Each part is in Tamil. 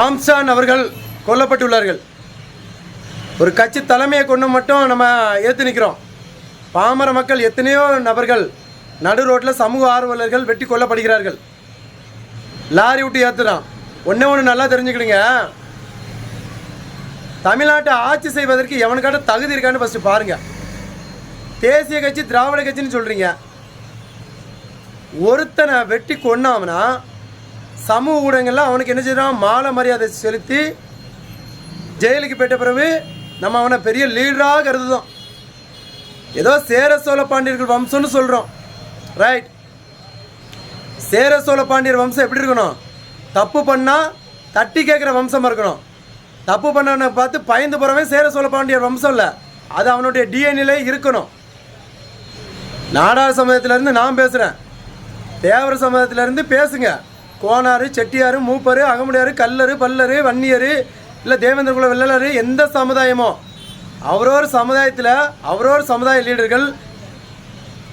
ஆம்சான் அவர்கள் கொல்லப்பட்டுள்ளார்கள். ஒரு கட்சி தலைமையை கொண்டு மட்டும் நம்ம ஏற்று நிற்கிறோம் பாமர மக்கள் எத்தனையோ நபர்கள் நடு ரோட்டில் சமூக ஆர்வலர்கள் வெட்டி கொல்லப்படுகிறார்கள். லாரி விட்டு ஏற்றுறான் ஒன்றே ஒன்று நல்லா தெரிஞ்சுக்கிடுங்க. தமிழ்நாட்டை ஆட்சி செய்வதற்கு எவனுக்காட்ட தகுதி இருக்கான்னு ஃபஸ்ட்டு பாருங்கள் தேசிய கட்சி திராவிட கட்சின்னு சொல்கிறீங்க ஒருத்தனை வெட்டி கொன்னாமனா சமூக ஊடகங்களில் அவனுக்கு என்ன செய்யறான் மாலை மரியாதை செலுத்தி ஜெயிலுக்கு போயிட்ட பிறகு நம்ம அவனை பெரிய லீடராக கருதுதோம் ஏதோ சேர சோழ பாண்டியர்கள் வம்சம்னு சொல்கிறோம் ரைட் சேர சோழ பாண்டியர் வம்சம் எப்படி இருக்கணும்? தப்பு பண்ணால் தட்டி கேட்குற வம்சமாக இருக்கணும். தப்பு பண்ணவனை பார்த்து பயந்து போகிறவன் சேர சோழ பாண்டியர் வம்சம் இல்லை. அது அவனுடைய டிஎன்ஏலே இருக்கணும். நாடார் சமூகத்திலேருந்து நான் பேசுகிறேன் தேவர சமூகத்திலேருந்து பேசுங்க. கோனார் செட்டியார் மூப்பர் அகமுடியார் கல்லரு பல்லரு வன்னியர் இல்லை தேவேந்திரகுல வெள்ளலர் எந்த சமுதாயமோ? அவரோர் சமுதாயத்தில் அவரோர் சமுதாய லீடர்கள்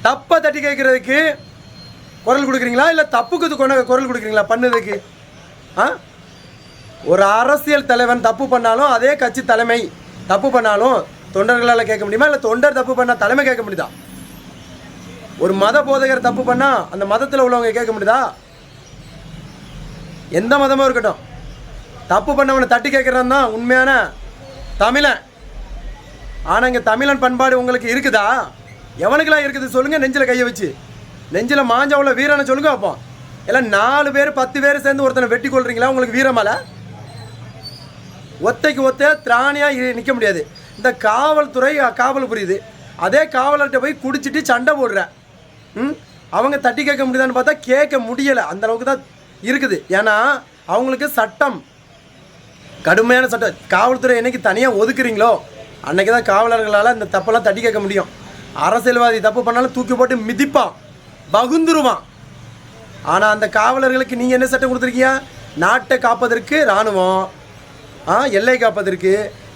தப்பை தட்டி கேட்குறதுக்கு குரல் கொடுக்குறீங்களா? இல்லை தப்புக்கு கொண்ட குரல் கொடுக்குறீங்களா? பண்ணதுக்கு ஆ? ஒரு அரசியல் தலைவன் தப்பு பண்ணாலும் அதே கட்சி தலைமை தப்பு பண்ணாலும் தொண்டர்களால் கேட்க முடியுமா? இல்லை தொண்டர் தப்பு பண்ணால் தலைமை கேட்க முடியுதா? ஒரு மத போதகர் தப்பு பண்ணால் அந்த மதத்தில் உள்ளவங்க கேட்க முடியுதா? எந்த மதமும் இருக்கட்டும். தப்பு பண்ணவனை தட்டி கேட்குறான் தான் உண்மையான தமிழன். ஆனால் இங்கே தமிழன் பண்பாடு உங்களுக்கு இருக்குதா? எவனுக்கெல்லாம் இருக்குது சொல்லுங்கள் நெஞ்சில் கையை வச்சு. நெஞ்சில் மாஞ்சவுள்ள வீரனை சொல்லுங்க அப்போ. எல்லாம் நாலு பேர் பத்து பேர் சேர்ந்து ஒருத்தனை வெட்டி கொள்றீங்களா உங்களுக்கு வீரமலை ஒத்தைக்கு ஒத்த திராணியாக நிற்க முடியாது. இந்த காவல்துறை காவல் புரியுது. அதே காவலர்கிட்ட போய் குடிச்சிட்டு சண்டை போடுற. ம்? அவங்க தட்டி கேட்க முடியுதான்னு பார்த்தா கேட்க முடியலை. அந்தளவுக்கு தான் இருக்குது. ஏன்னா அவங்களுக்கு சட்டம். கடுமையான சட்டம். காவல்துறை என்னைக்கு தனியாக ஒதுக்குறீங்களோ அன்னைக்கு தான் காவலர்களால் இந்த தப்பெல்லாம் தட்டி கேட்க முடியும். அரசியல்வாதி தப்பு பண்ணாலும் தூக்கி போட்டு மிதிப்பான். பகுந்துருவான் ஆனால் அந்த காவலர்களுக்கு நீங்கள் என்ன சட்டம் கொடுத்துருக்கீங்க? நாட்டை காப்பதற்கு இராணுவம். ஆ எல்லை காப்பதற்கு.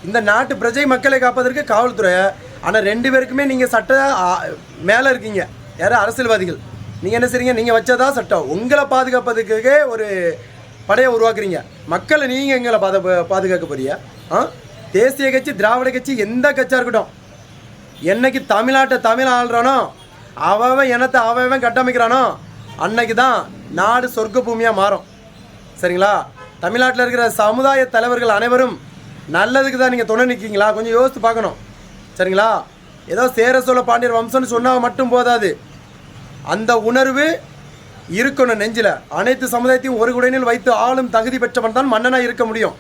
இந்த நாட்டு பிரஜை மக்களை காப்பதற்கு காவல்துறை. ஆனால் ரெண்டு பேருக்குமே நீங்கள் சட்ட மேலே இருக்கீங்க. யாரும் அரசியல்வாதிகள். நீங்கள் என்ன செய்றீங்க? நீங்கள் வச்சதா சட்டம். உங்களை பாதுகாப்பதுக்காக ஒரு படையை உருவாக்குறீங்க. மக்களை நீங்கள் எங்களை பாத பாதுகாக்க போறியா ஆ? தேசிய கட்சி திராவிட கட்சி எந்த கட்சியாக இருக்கட்டும். என்னைக்கு தமிழ்நாட்டை தமிழ் ஆள்றானோ அவன் இனத்தை அவன் கட்டமைக்கிறானோ அன்னைக்கு தான் நாடு சொர்க்க பூமியாக மாறும். சரிங்களா? தமிழ்நாட்டில் இருக்கிற சமுதாய தலைவர்கள் அனைவரும் நல்லதுக்கு தான் நீங்கள் துணை நிற்கீங்களா கொஞ்சம் யோசித்து பார்க்கணும். சரிங்களா? ஏதோ சேர சோழ பாண்டியர் வம்சம்னு சொன்னால் மட்டும் போதாது. அந்த உணர்வு இருக்கணும் நெஞ்சில். அனைத்து சமுதாயத்தையும் ஒரு குடையினில் வைத்து ஆளும் தகுதி பெற்றவன் தான் மன்னனாக இருக்க முடியும்.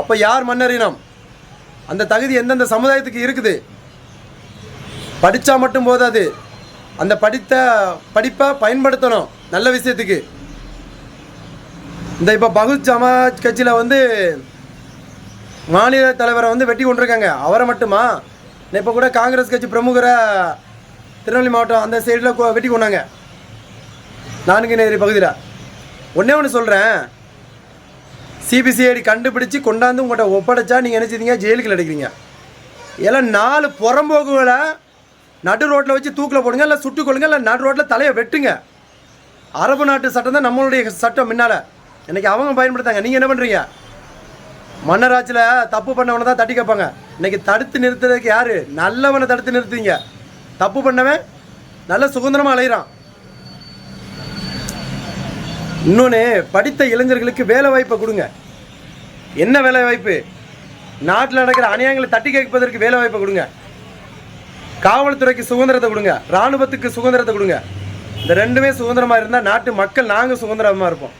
அப்போ யார் மன்னரினம் அந்த தகுதி எந்தெந்த சமுதாயத்துக்கு இருக்குது? படித்தா மட்டும் போதாது. அந்த படித்த படிப்பை பயன்படுத்தணும் நல்ல விஷயத்துக்கு. இந்த இப்போ பகுத் சமாஜ் கட்சியில் வந்து மாநில தலைவரை வந்து வெட்டி கொண்டிருக்காங்க. அவரை மட்டுமா? இப்போ கூட காங்கிரஸ் கட்சி பிரமுகரை திருநெல்வேலி மாவட்டம் அந்த சைடில் வெட்டி கொண்டாங்க. நான்குநேரி பகுதியில். ஒன்றே ஒன்று சொல்கிறேன் சிபிசிஐடி கண்டுபிடிச்சு கொண்டாந்து உங்கள்கிட்ட ஒப்படைச்சா நீங்கள் என்ன ஜெயிலுக்கு அடிக்கிறீங்க. எல்லாம் நாலு புறம்போக்குகளை நடு ரோட்டில் வச்சு தூக்கில் போடுங்க இல்லை சுட்டு கொள்ளுங்க இல்லை நடு ரோட்டில் தலையை வெட்டுங்க. அரபு நாட்டு சட்டம் தான் நம்மளுடைய சட்டம் முன்னால். இன்றைக்கி அவங்க பயன்படுத்தாங்க நீங்கள் என்ன பண்ணுறீங்க மன்னராட்சியில் தப்பு பண்ணவனை தான் தட்டி கேட்பாங்க. இன்றைக்கி தடுத்து நிறுத்துறதுக்கு யார்? நல்லவனை தடுத்து நிறுத்துவீங்க. தப்பு பண்ணவன் நல்ல சுதந்திரமாக அலைகிறான் இன்னொன்று படித்த இளைஞர்களுக்கு வேலை வாய்ப்பை கொடுங்க. என்ன வேலை வாய்ப்பு? நாட்டில் நடக்கிற அநியாயங்களை தட்டி கேட்பதற்கு வேலை வாய்ப்பை கொடுங்க. காவல்துறைக்கு சுதந்திரத்தை கொடுங்க. இராணுவத்துக்கு சுதந்திரத்தை கொடுங்க. இந்த ரெண்டுமே சுதந்திரமாக இருந்தால் நாட்டு மக்கள் நாங்கள் சுதந்திரமாக இருப்போம்.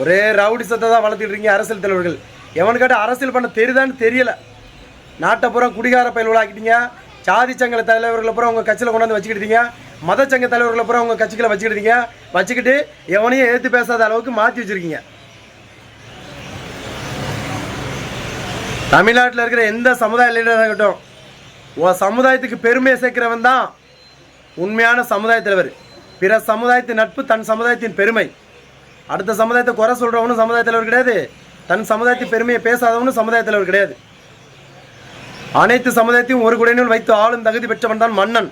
ஒரே ரவுடி சத்தை தான் வளர்த்துட்டு இருக்கீங்க அரசியல் தலைவர்கள். எவனுக்காட்ட அரசியல் பண்ண தெரியுதான்னு தெரியலை. நாட்டை பூரா குடிகார பயல்கள் ஆக்கிட்டீங்க சாதி சங்க தலைவர்களை பூரா உங்கள் கட்சியில் கொண்டாந்து வச்சுக்கிட்டீங்க. மத சங்க தலைவர்களை பூரா உங்கள் கட்சிகளை வச்சுக்கிட்டீங்க. வச்சுக்கிட்டு எவனையும் ஏற்று பேசாத அளவுக்கு மாற்றி வச்சுருக்கீங்க. தமிழ்நாட்டில் இருக்கிற எந்த சமுதாய லீடராக இருக்கட்டும் உன் சமுதாயத்துக்கு பெருமையை சேர்க்கிறவன் தான் உண்மையான சமுதாய தலைவர். பிற சமுதாயத்தின் நட்பு தன் சமுதாயத்தின் பெருமை. அடுத்த சமுதாயத்தை குறை சொல்கிறவனும் சமுதாய தலைவர் கிடையாது. தன் சமுதாயத்தின் பெருமையை பேசாதவனும் சமுதாய தலைவர் கிடையாது. அனைத்து சமுதாயத்தையும் ஒரு குடையினுள் வைத்து ஆளும் தகுதி பெற்றவன் தான் மன்னன்.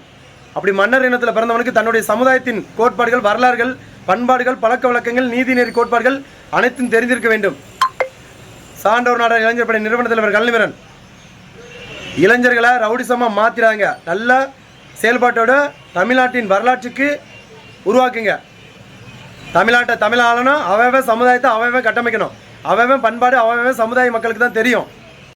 அப்படி மன்னர் இனத்தில் பிறந்தவனுக்கு தன்னுடைய சமுதாயத்தின் கோட்பாடுகள் வரலாறுகள் பண்பாடுகள் பழக்க வழக்கங்கள் நீதிநெறி கோட்பாடுகள் அனைத்தும் தெரிந்திருக்க வேண்டும். சான்றோர் நாடக இளைஞர் படை நிறுவன தலைவர் கல்விவரன் இளைஞர்களை ரவுடிசமாக மாற்றிடாங்க நல்ல செயல்பாட்டோட தமிழ்நாட்டின் வரலாற்றுக்கு உருவாக்குங்க. தமிழ்நாட்டை தமிழ் ஆளணும் அவன் சமுதாயத்தை அவன் கட்டமைக்கணும். அவன் பண்பாடு அவன் சமுதாய மக்களுக்கு தான் தெரியும்.